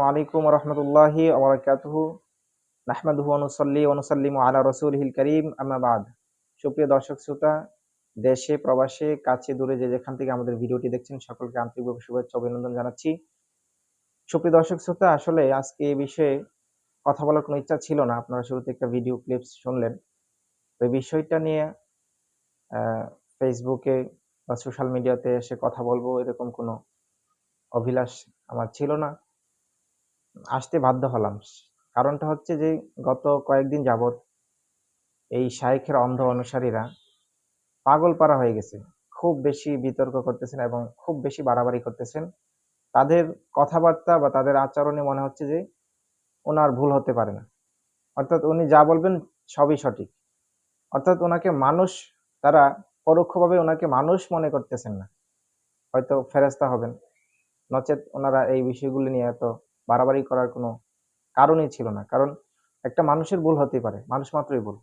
আলাইকুম আলা দেশে, প্রবাসে, কাছে, দূরে যে যেখান থেকে আমাদের ভিডিওটি দেখছেন, সকলকে আন্তরিকভাবে শুভেচ্ছা অভিনন্দন জানাচ্ছি। সুপ্রিয় দর্শক, শ্রোতা, আসলে আজকে এ বিষয়ে কথা বলার কোনো ইচ্ছা ছিল না। আপনারা শুরুতে একটা ভিডিও ক্লিপস শুনলেন। তো বিষয়টা নিয়ে ফেসবুকে বা সোশ্যাল মিডিয়াতে এসে কথা বলব, এরকম কোনো অভিলাষ আমার ছিল না। আসতে বাধ্য হলাম। কারণটা হচ্ছে যে, গত কয়েকদিন যাবৎ এই শাইখের অন্ধ অনুসারীরা পাগল পারা হয়ে গেছে। খুব বেশি বিতর্ক করতেছেন এবং খুব বেশি বাড়াবাড়ি করতেছেন। তাদের কথাবার্তা বা তাদের আচরণে মনে হচ্ছে যে, ওনার ভুল হতে পারে না। অর্থাৎ উনি যা বলবেন সবই সঠিক। অর্থাৎ ওনাকে মানুষ তারা পরোক্ষভাবে ওনাকে মানুষ মনে করতেছেন না। হয়তো ফেরেস্তা হবেন। নচেত ওনারা এই বিষয়গুলি নিয়ে এত বাড়াবাড়ি করার কোনো কারণই ছিল না। কারণ একটা মানুষের ভুল হতেই পারে, মানুষ মাত্রই ভুল।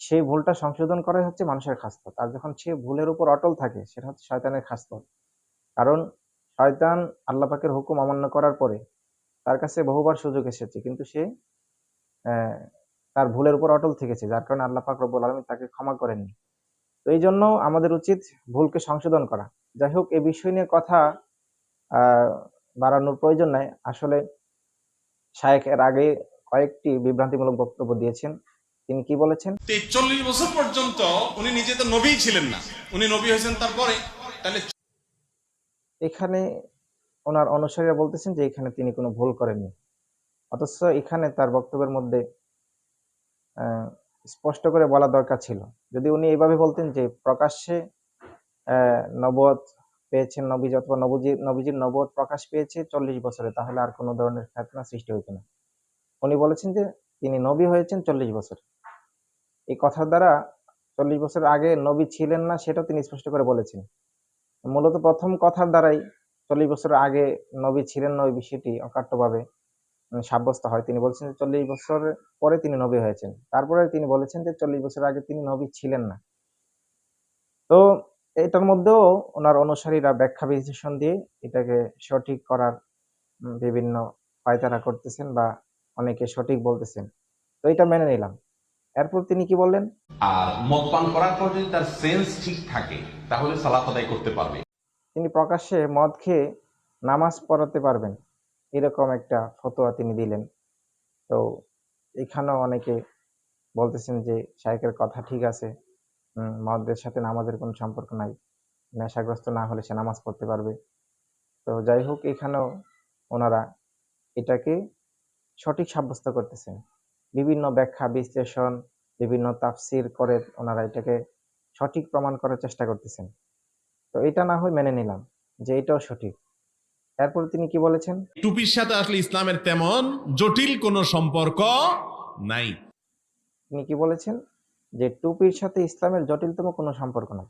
সেই ভুলটা সংশোধন করাই হচ্ছে মানুষের খাস্তত আর যখন সে ভুলের উপর অটল থাকে, সেটা হচ্ছে শয়তানের খাস্ত। কারণ শয়তান আল্লাহ পাকের হুকুম অমান্য করার পরে তার কাছে বহুবার সুযোগ এসেছে। কিন্তু সে তার ভুলের উপর অটল থেকেছে। যার কারণে আল্লাহ পাক রব্বুল আলমী তাকে ক্ষমা করেননি। তো এই জন্য আমাদের উচিত ভুলকে সংশোধন করা। যাই হোক এই বিষয় নিয়ে কথা বাড়ানোর প্রয়োজন নাই। আসলে শায়েখ এর আগে কয়েকটি বিভ্রান্তিমূলক বক্তব্য দিয়েছেন। তিনি কি বলেছেন? চল্লিশ বছর পর্যন্ত উনি নিজে তো নবী ছিলেন না। উনি নবী হয়েছেন তারপরে তাহলে এখানে ওনার অনুসারীরা বলতেছেন যে এখানে তিনি কোনো ভুল করেননি। অথচ এখানে তার বক্তব্যের মধ্যে আহ, স্পষ্ট করে বলা দরকার ছিল। যদি উনি এইভাবে বলতেন যে প্রকাশ্যে নবুয়ত পেয়েছেন নবীজ অথবা নবজি, নবীজির নবদ প্রকাশ পেয়েছে চল্লিশ বছরে, তাহলে আর কোনো ধরনের ফেতনা সৃষ্টি হইতো না। উনি বলেছেন যে তিনি নবী হয়েছেন চল্লিশ বছর। এই কথার দ্বারা চল্লিশ বছর আগে নবী ছিলেন না, সেটাও তিনি স্পষ্ট করে বলেছেন। মূলত প্রথম কথার দ্বারাই চল্লিশ বছর আগে নবী ছিলেন না ওই বিষয়টি অকাট্যভাবে। সাব্যস্ত হয়। তিনি বলছেন যে চল্লিশ বছর পরে তিনি নবী হয়েছেন। তারপরে তিনি বলেছেন যে চল্লিশ বছর আগে তিনি নবী ছিলেন না। তো এটার মধ্যেও ওনার অনুসারীরা ব্যাখ্যা বিশ্লেষণ দিয়ে এটাকে সঠিক করার বিভিন্ন পায়তারা করতেছেন বা অনেকে সঠিক বলতেছেন। তো এটা মেনে নিলাম। এরপর তিনি কি বললেন? আর মদ পান করার পর যদি তার সেন্স ঠিক থাকে তাহলে সালাত আদায় করতে পারবে। তিনি প্রকাশ্যে মদ খেয়ে নামাজ পড়াতে পারবেন। এরকম একটা ফতোয়া তিনি দিলেন। তো এখানেও অনেকে বলতেছেন যে শায়েকের কথা ঠিক আছে। মদের সাথে নামাজের কোনো সম্পর্ক নাই। নেশাগ্রস্ত না হলে সে নামাজ পড়তে পারবে। তো যাই হোক, এখানেও ওনারা এটাকে সঠিক সাব্যস্ত করতেছেন। বিভিন্ন ব্যাখ্যা, বিশ্লেষণ, বিভিন্ন তাফসির করে ওনারা এটাকে সঠিক প্রমাণ করার চেষ্টা করতেছেন। তো এটা না হয় মেনে নিলাম যে এটাও সঠিক। এরপর তিনি কি বলেছেন? টুপির সাথে আসলে ইসলামের তেমন জটিল কোনো সম্পর্ক নাই। তিনি কি বলেছেন? যে টুপির সাথে ইসলামের জটিলতম কোনো সম্পর্ক নাই।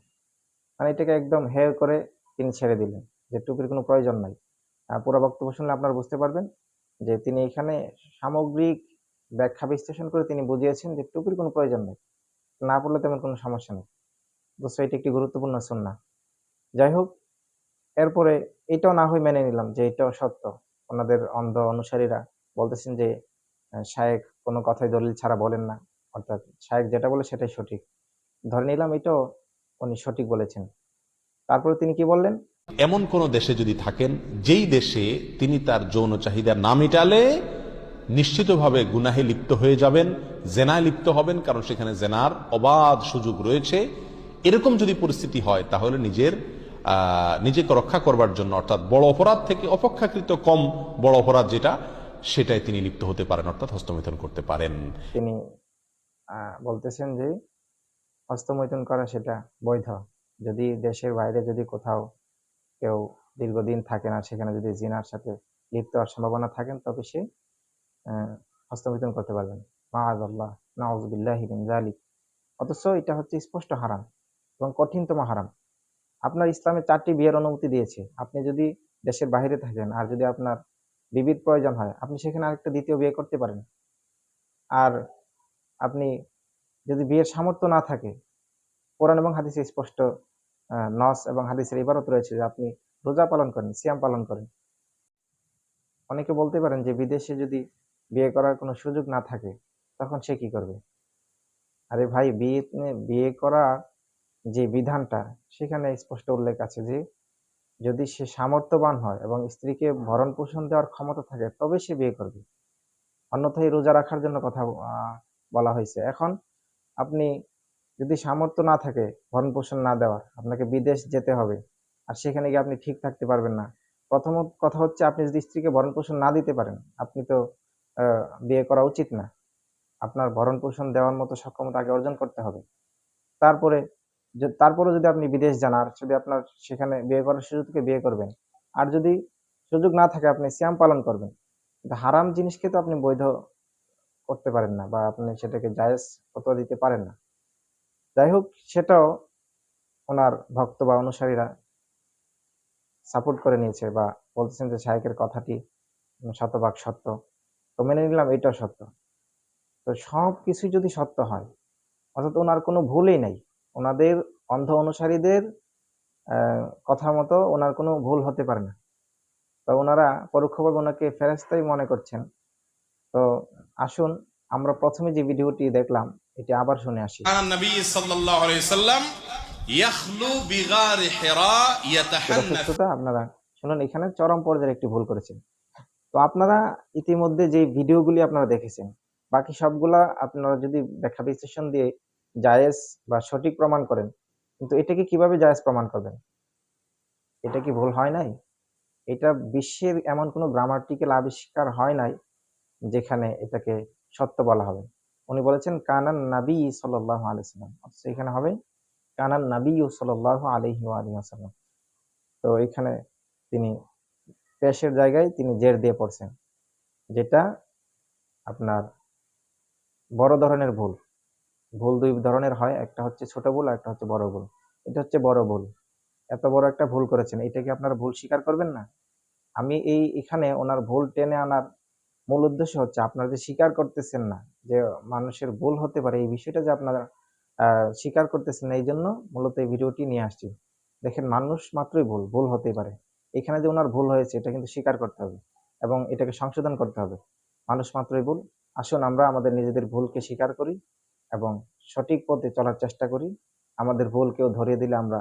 মানে এটাকে একদম হেয় করে তিনি ছেড়ে দিলেন যে টুপির কোনো প্রয়োজন নাই। পুরো বক্তব্য শুনলে আপনারা বুঝতে পারবেন যে তিনি এখানে সামগ্রিক ব্যাখ্যা বিশ্লেষণ করে তিনি বুঝিয়েছেন যে টুপির কোনো প্রয়োজন নেই। না পড়লে তেমন কোনো সমস্যা নেই। দোস্ত এটি একটি গুরুত্বপূর্ণ সুন্না যাই হোক এরপরে এটাও না হয় মেনে নিলাম যে এটাও সত্য। ওনাদের অন্ধ অনুসারীরা বলতেছেন যে শায়েখ কোনো কথাই দলিল ছাড়া বলেন না। অর্থাৎ শায়েখ যেটা বলে সেটাই সঠিক। ধরে নিলাম এটাও উনি সঠিক বলেছেন। তারপরে তিনি কি বললেন? এমন কোন দেশে যদি থাকেন, যেই দেশে তিনি তার যৌন চাহিদা না মেটালে নিশ্চিতভাবে গুনাহে লিপ্ত হয়ে যাবেন, জেনায় লিপ্ত হবেন, কারণ সেখানে জেনার অবাধ সুযোগ রয়েছে। এরকম যদি পরিস্থিতি হয়, তাহলে নিজের নিজেকে রক্ষা করবার জন্য, অর্থাৎ বড় অপরাধ থেকে অপেক্ষাকৃত কম বড় অপরাধ যেটা সেটাই তিনি লিপ্ত হতে পারেন, অর্থাৎ হস্তমিথন করতে পারেন। তিনি বলতেছেন যে, হস্তমৈথুন করা সেটা বৈধ। যদি দেশের বাইরে যদি কোথাও কেউ দীর্ঘদিন থাকে না সেখানে যদি জিনার সাথে লিপ্ত হওয়ার সম্ভাবনা থাকেন, তবে সে হস্তমৈথুন করতে পারবেন। মাআযাল্লাহ, নাউযুবিল্লাহি মিন যালিক। অথচ এটা হচ্ছে স্পষ্ট হারাম এবং কঠিনতম হারাম। আপনার ইসলামে চারটি বিয়ের অনুমতি দিয়েছে। আপনি যদি দেশের বাইরে থাকেন আর যদি আপনার বিবিধ প্রয়োজন হয়, আপনি সেখানে আরেকটা দ্বিতীয় বিয়ে করতে পারেন। আর আপনি যদি বিয়ের সামর্থ্য না থাকে, কোরআন এবং হাদিসে স্পষ্ট নস এবং হাদিসের ইবারত রয়েছে যে আপনি রোজা পালন করেন, সিয়াম পালন করেন। অনেকে বলতে পারেন যে বিদেশে যদি বিয়ে করার কোনো সুযোগ না থাকে, তখন সে কি করবে? আরে ভাই, বিয়ে বিয়ে করা যে বিধানটা, সেখানে স্পষ্ট উল্লেখ আছে যে, যদি সে সামর্থ্যবান হয় এবং স্ত্রীকে ভরণ পোষণ দেওয়ার ক্ষমতা থাকে তবে সে বিয়ে করবে। অন্যথায় রোজা রাখার জন্য কথা বলা হয়েছে। এখন আপনি যদি সামর্থ্য না থাকে ভরণ পোষণ না দেওয়ার, আপনাকে বিদেশ যেতে হবে আর সেখানে গিয়ে আপনি ঠিক থাকতে পারবেন না। প্রথম কথা হচ্ছে, আপনি যদি স্ত্রীকে ভরণ পোষণ না দিতে পারেন, আপনি তো বিয়ে করা উচিত না। আপনার ভরণ পোষণ দেওয়ার মতো সক্ষমতা আগে অর্জন করতে হবে। তারপরে তারপরে যদি আপনি বিদেশ যান, আর যদি আপনার সেখানে বিয়ে করার সুযোগ থেকে, বিয়ে করবেন। আর যদি সুযোগ না থাকে, আপনি সিয়াম পালন করবেন। কিন্তু হারাম জিনিসকে তো আপনি বৈধ করতে পারেন না, বা আপনি সেটাকে জায়েজ ফতোয়া দিতে পারেন না। যাই হোক, সেটাও ওনার ভক্ত বা অনুসারীরা সাপোর্ট করে নিয়েছে, বা বলতেছেন যে শাহেকের কথাটি শতভাগ সত্য। তো মেনে নিলাম, এটাও সত্য। তো সব কিছুই যদি সত্য হয়, অর্থাৎ ওনার কোনো ভুলই নেই ওনাদের অন্ধ অনুসারীদের কথা মতো ওনার কোনো ভুল হতে পারে না। তো ওনারা পরোক্ষভাবে ওনাকে ফেরাস্তাই মনে করছেন। তো আসুন আমরা প্রথমে যে ভিডিওটি দেখলাম এটি আবার শুনে আসি। আপনারা শুনুন এখানে চরম পর্যায়ের একটি ভুল করেছেন। তো আপনারা ইতিমধ্যে যে ভিডিওগুলি আপনারা দেখেছেন বাকি সবগুলা আপনারা যদি দেখা বিশ্লেষণ দিয়ে জায়েজ বা সঠিক প্রমাণ করেন। কিন্তু এটাকে কীভাবে জায়েজ প্রমাণ করবেন? এটা কি ভুল হয় নাই? এটা বিশ্বের এমন কোনো গ্রামার্টিক্যাল আবিষ্কার হয় নাই যেখানে এটাকে সত্য বলা হবে। উনি বলেছেন, কানান নাবি সাল্লাহ আলাইসাল্লাম অথচ এখানে হবে, কানান নাবি সাল্লাহ আলহি আলিয়াসাল্লাম তো এখানে তিনি পেশের জায়গায় তিনি জের দিয়ে পড়ছেন, যেটা আপনার বড় ধরনের ভুল। ভুল দুই ধরনের হয়। একটা হচ্ছে ছোট ভুল আর একটা হচ্ছে বড় ভুল। এটা হচ্ছে বড় ভুল। এত বড় একটা ভুল করেছেন, এটা কি আপনারা ভুল স্বীকার করবেন না? আমি এই, এখানে ওনার ভুল টেনে আনার মূল উদ্দেশ্য হচ্ছে আপনারা যে স্বীকার করতেছেন না, যে মানুষের ভুল হতে পারে, এই বিষয়টা যে আপনারা স্বীকার করতেছেন না, এই জন্য মূলত এই ভিডিওটি নিয়ে আসছি। দেখেন, মানুষ মাত্রই ভুল ভুল হতেই পারে। এখানে যে ওনার ভুল হয়েছে, এটা কিন্তু স্বীকার করতে হবে এবং এটাকে সংশোধন করতে হবে। মানুষ মাত্রই ভুল। আসুন আমরা আমাদের নিজেদের ভুলকে স্বীকার করি। এবং সঠিক পথে চলার চেষ্টা করি। আমাদের ভুল কেউ ধরিয়ে দিলে আমরা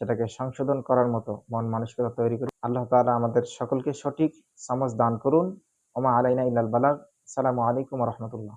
সেটাকে সংশোধন করার মতো মন মানসিকতা তৈরি করি। আল্লাহ তালা আমাদের সকলকে সঠিক সমাজ দান করুন। ওমা আলাইনা ইল্লাল বালাগ। সালামু আলাইকুম রহমতুল্লাহ।